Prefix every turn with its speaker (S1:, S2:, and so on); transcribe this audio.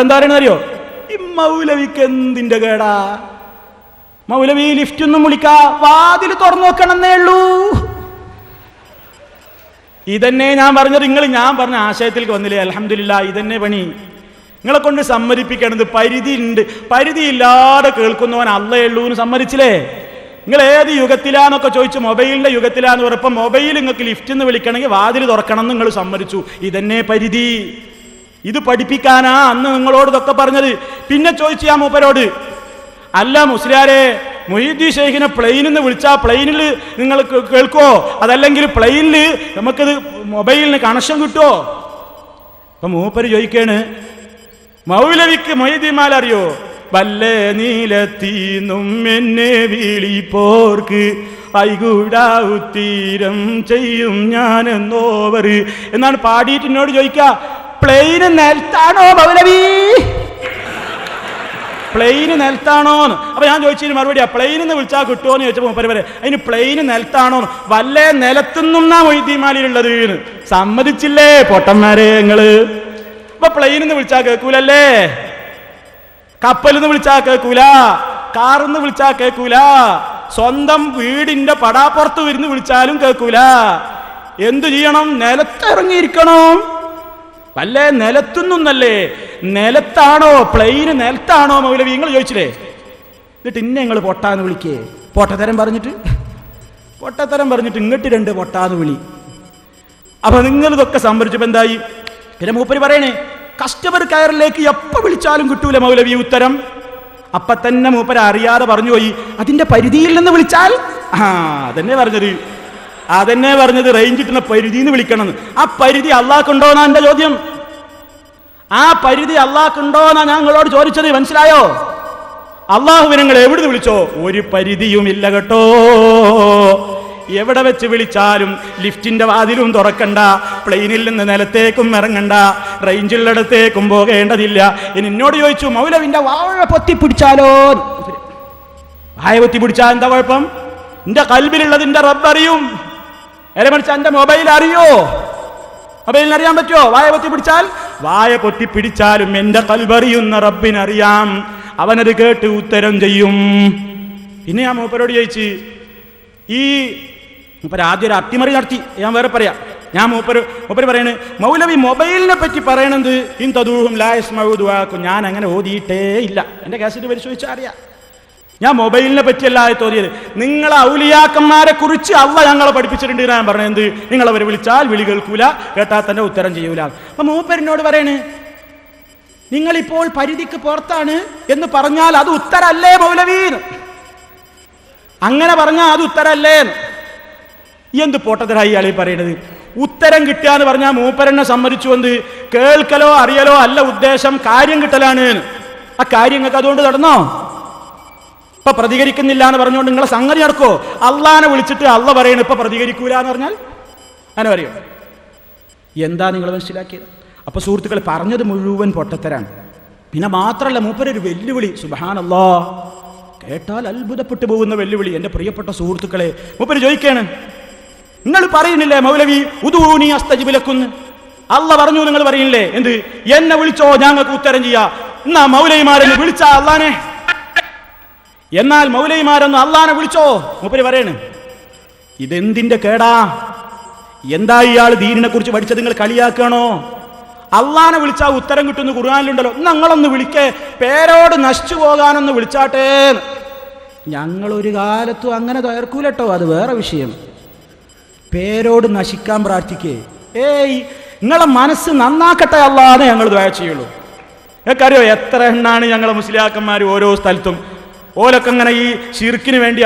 S1: എന്താ അറിയോ? ഈ മൗലവിക്ക് എന്തിന്റെ കേടാ? മൗലവി ലിഫ്റ്റ് ഒന്നും വിളിക്കാ വാതിൽ തുറന്നു നോക്കണമെന്നേ ഉള്ളൂ. ഇതന്നെ ഞാൻ പറഞ്ഞത് നിങ്ങൾ ഞാൻ പറഞ്ഞ ആശയത്തിലേക്ക് വന്നില്ലേ? അലഹമില്ല ഇതന്നെ പണി. നിങ്ങളെ കൊണ്ട് സമ്മതിപ്പിക്കണത് പരിധി ഉണ്ട്. പരിധി ഇല്ലാതെ കേൾക്കുന്നവൻ അല്ലേ ഉള്ളൂ എന്ന് സമ്മതിച്ചില്ലേ? നിങ്ങൾ ഏത് യുഗത്തിലാന്നൊക്കെ ചോദിച്ചു മൊബൈലിന്റെ യുഗത്തിലാന്ന് പറഞ്ഞപ്പോൾ മൊബൈൽ നിങ്ങൾക്ക് ലിഫ്റ്റ് എന്ന് വിളിക്കണമെങ്കിൽ വാതിൽ തുറക്കണം എന്ന് നിങ്ങൾ സമ്മതിച്ചു. ഇതന്നെ പരിധി. ഇത് പഠിപ്പിക്കാനാ അന്ന് നിങ്ങളോട് ഇതൊക്കെ പറഞ്ഞത്. പിന്നെ ചോദിച്ചു മൂപ്പരോട് അല്ല മുസ്ലിയാരെ മൊയ്തീൻ ഷെയ്ഖിനെ പ്ലെയിനിൽ നിന്ന് വിളിച്ചാൽ പ്ലെയിനിൽ നിങ്ങൾ കേൾക്കുമോ അതല്ലെങ്കിൽ പ്ലെയിനിൽ നമുക്കിത് മൊബൈലിന് കണക്ഷൻ കിട്ടുമോ അപ്പൊ മൂപ്പര് ചോദിക്കാണ് മൗലവിക്ക് മൊയ്തീമാൽ അറിയോ? വല്ല നീലത്തീന്നും എന്നെ വിളിപ്പോർക്ക് ഐകൂടാവുത്തീരം ചെയ്യും ഞാൻ എന്നോവർ എന്നാണ് പാടിയിട്ട് എന്നോട് ചോദിക്ക. പ്ലെയിന് നിലത്താണോ മൗലവി? പ്ലെയിന് നിലത്താണോന്ന്? അപ്പൊ ഞാൻ ചോദിച്ചതിന് ആ പ്ലെയിനിൽ നിന്ന് വിളിച്ചാൽ കിട്ടുമോ എന്ന് ചോദിച്ചപ്പോൾ മൂപ്പര് വരെ അതിന് പ്ലെയിന് നിലത്താണോ വല്ലേ നിലത്തുനിന്നാ മൊയ്തീമാലിലുള്ളത് എന്ന് സമ്മതിച്ചില്ലേ പൊട്ടന്മാരെ നിങ്ങൾ അപ്പൊ പ്ലെയിനിൽ നിന്ന് വിളിച്ചാൽ കേൾക്കൂലല്ലേ? കപ്പലിൽ നിന്ന് വിളിച്ചാൽ കേൾക്കൂല കാറിൽ നിന്ന് വിളിച്ചാൽ കേൾക്കൂല സ്വന്തം വീടിന്റെ പടാപ്പുറത്ത് വരുന്ന് വിളിച്ചാലും കേൾക്കൂല. എന്തു ചെയ്യണം? നിലത്തിറങ്ങിയിരിക്കണം. വല്ലേ നിലത്തുനിന്നല്ലേ? നിലത്താണോ? പ്ലെയിന് നിലത്താണോ? മൗലവി നിങ്ങൾ ചോദിച്ചില്ലേ? എന്നിട്ട് ഇന്നെ നിങ്ങൾ പൊട്ടാന്ന് വിളിക്കേ. പൊട്ടത്തരം പറഞ്ഞിട്ട്? പൊട്ടത്തരം പറഞ്ഞിട്ട് ഇങ്ങോട്ട് രണ്ട് പൊട്ടാന്ന് വിളി. അപ്പൊ നിങ്ങൾ ഇതൊക്കെ സംഭരിച്ചപ്പോ എന്തായി? പിന്നെ മൂപ്പര് പറയണേ കസ്റ്റമർ കെയറിലേക്ക് എപ്പോ വിളിച്ചാലും കിട്ടൂല മൗലവി ഉത്തരം. അപ്പൊ തന്നെ മൂപ്പര അറിയാതെ പറഞ്ഞു പോയി. അതിന്റെ പരിധിയിൽ നിന്ന് വിളിച്ചാൽ? ആ അതന്നെ പറഞ്ഞത്. അതന്നെ പറഞ്ഞത് റേഞ്ച് കിട്ടുന്ന പരിധി എന്ന് വിളിക്കണമെന്ന്. ആ പരിധി അള്ളാഹ്ക്കുണ്ടോന്നാ എന്റെ ചോദ്യം? ആ പരിധി അള്ളാഹ്ക്കുണ്ടോന്നാ ഞാൻ നിങ്ങളോട് ചോദിച്ചത് മനസ്സിലായോ? അള്ളാഹുവിനെ നിങ്ങൾ എവിടുന്ന് വിളിച്ചോ? ഒരു പരിധിയുമില്ല കേട്ടോ. എവിടെ വെച്ച് വിളിച്ചാലും ലിഫ്റ്റിന്റെ വാതിലും തുറക്കണ്ട പ്ലെയിനിൽ നിന്ന് നിലത്തേക്കും ഇറങ്ങണ്ട റേഞ്ചിലടത്തേക്കും പോകേണ്ടതില്ല. ഇനി എന്നോട് ചോദിച്ചു മൗലവിന്റെ വാഴ പൊത്തി പിടിച്ചാലോ? വായ പൊത്തി പിടിച്ചാൽ എന്താ കുഴപ്പം? എന്റെ കൽബിലുള്ളത് എന്റെ റബ്ബ് അറിയും എരെ മറിച്ച് എന്റെ മൊബൈൽ അറിയോ? മൊബൈലിന് അറിയാൻ പറ്റുമോ വായ പൊത്തി പിടിച്ചാൽ? വായ പൊത്തി പിടിച്ചാലും എന്റെ കൽവറിയുന്ന റബ്ബിനറിയാം. അവനത് കേട്ട് ഉത്തരം ചെയ്യും. പിന്നെ ഞാൻ മൂപ്പരോട് ചോദിച്ച് ഈ മൂപ്പര് ആദ്യം ഒരു അട്ടിമറി നടത്തി. ഞാൻ വേറെ പറയാം. ഞാൻ മൂപ്പര് മൂപ്പര് പറയണ് മൗലവി മൊബൈലിനെ പറ്റി പറയണത് ഇൻ തദൂഹും ലായസ് മൗദുവാക്കും ഞാൻ അങ്ങനെ ഓതിയിട്ടേ ഇല്ല എന്റെ കാസറ്റ് പരിശോധിച്ചാൽ അറിയാം. ഞാൻ മൊബൈലിനെ പറ്റിയല്ല തോന്നിയത്. നിങ്ങൾ ഔലിയാക്കന്മാരെ കുറിച്ച് അവ ഞങ്ങളെ പഠിപ്പിച്ചിട്ടുണ്ട് ഞാൻ പറഞ്ഞത് എന്ത്? നിങ്ങൾ അവരെ വിളിച്ചാൽ വിളി കേൾക്കൂല കേട്ടാൽ തന്നെ ഉത്തരം ചെയ്യൂല. അപ്പൊ മൂപ്പരിനോട് പറയണ് നിങ്ങളിപ്പോൾ പരിധിക്ക് പുറത്താണ് എന്ന് പറഞ്ഞാൽ അത് ഉത്തരല്ലേ മൗലവീൻ അങ്ങനെ പറഞ്ഞാൽ അത് ഉത്തരല്ലേ? എന്ത് പൊട്ടത്തരായി ഇയാളീ പറയണത്? ഉത്തരം കിട്ടുക എന്ന് പറഞ്ഞാൽ മൂപ്പരനെ സമ്മതിച്ചു എന്ത്? കേൾക്കലോ അറിയലോ അല്ല ഉദ്ദേശം കാര്യം കിട്ടലാണ്. ആ കാര്യങ്ങൾക്ക് അതുകൊണ്ട് നടന്നോ? ഇപ്പൊ പ്രതികരിക്കുന്നില്ല എന്ന് പറഞ്ഞുകൊണ്ട് നിങ്ങളെ സംഗതി നടക്കോ അള്ളാനെ വിളിച്ചിട്ട് അള്ള പറയണ ഇപ്പൊ പ്രതികരിക്കൂല എന്ന് പറഞ്ഞാൽ? അങ്ങനെ പറയും? എന്താ നിങ്ങൾ മനസ്സിലാക്കിയത്? അപ്പൊ സുഹൃത്തുക്കൾ പറഞ്ഞത് മുഴുവൻ പൊട്ടത്തരാണ്. പിന്നെ മാത്രമല്ല മൂപ്പരൊരു വെല്ലുവിളി. സുബാനല്ലോ കേട്ടാൽ അത്ഭുതപ്പെട്ടു പോകുന്ന വെല്ലുവിളി. എന്റെ പ്രിയപ്പെട്ട സുഹൃത്തുക്കളെ മൂപ്പര് ചോദിക്കാണ്. നിങ്ങൾ പറയുന്നില്ലേ മൗലവി ഉദൂനി അസ്തജിബിലക്കുന്ന് അല്ല പറഞ്ഞു നിങ്ങൾ പറയുന്നില്ലേ? എന്ത്? എന്നെ വിളിച്ചോ ഞങ്ങൾക്ക് ഉത്തരം ചെയ്യാ. എന്നാ മൗലവിമാരെ വിളിച്ച അള്ളാനെ? എന്നാൽ മൗലൈമാരെന്ന് അള്ളാനെ വിളിച്ചോ. മൂപ്പര് പറയണ് ഇതെന്തിന്റെ കേടാ? എന്താ ഇയാൾ ദീനിനെ കുറിച്ച് പഠിച്ചത്? നിങ്ങൾ കളിയാക്കണോ അള്ളാനെ വിളിച്ചാൽ ഉത്തരം കിട്ടുന്ന ഖുർആാനിലുണ്ടല്ലോ. ഞങ്ങളൊന്ന് വിളിക്കേ. പേരോട് നശിച്ചു പോകാനൊന്ന് വിളിച്ചാട്ടേ. ഞങ്ങളൊരു കാലത്തും അങ്ങനെ തകർക്കൂലട്ടോ അത് വേറെ വിഷയം. പേരോട് നശിക്കാൻ പ്രാർത്ഥിക്കേ. ഏയ് നിങ്ങളെ മനസ്സ് നന്നാക്കട്ടെ അല്ലാതെ ഞങ്ങൾ ദ്വയ ചെയ്യുള്ളൂ. നിങ്ങൾക്കറിയോ എത്ര എണ്ണാണ് ഞങ്ങളെ മുസ്ലിയാക്കന്മാർ ഓരോ സ്ഥലത്തും ഓലൊക്കെ അങ്ങനെ ഈ ഷിർക്കിന് വേണ്ടി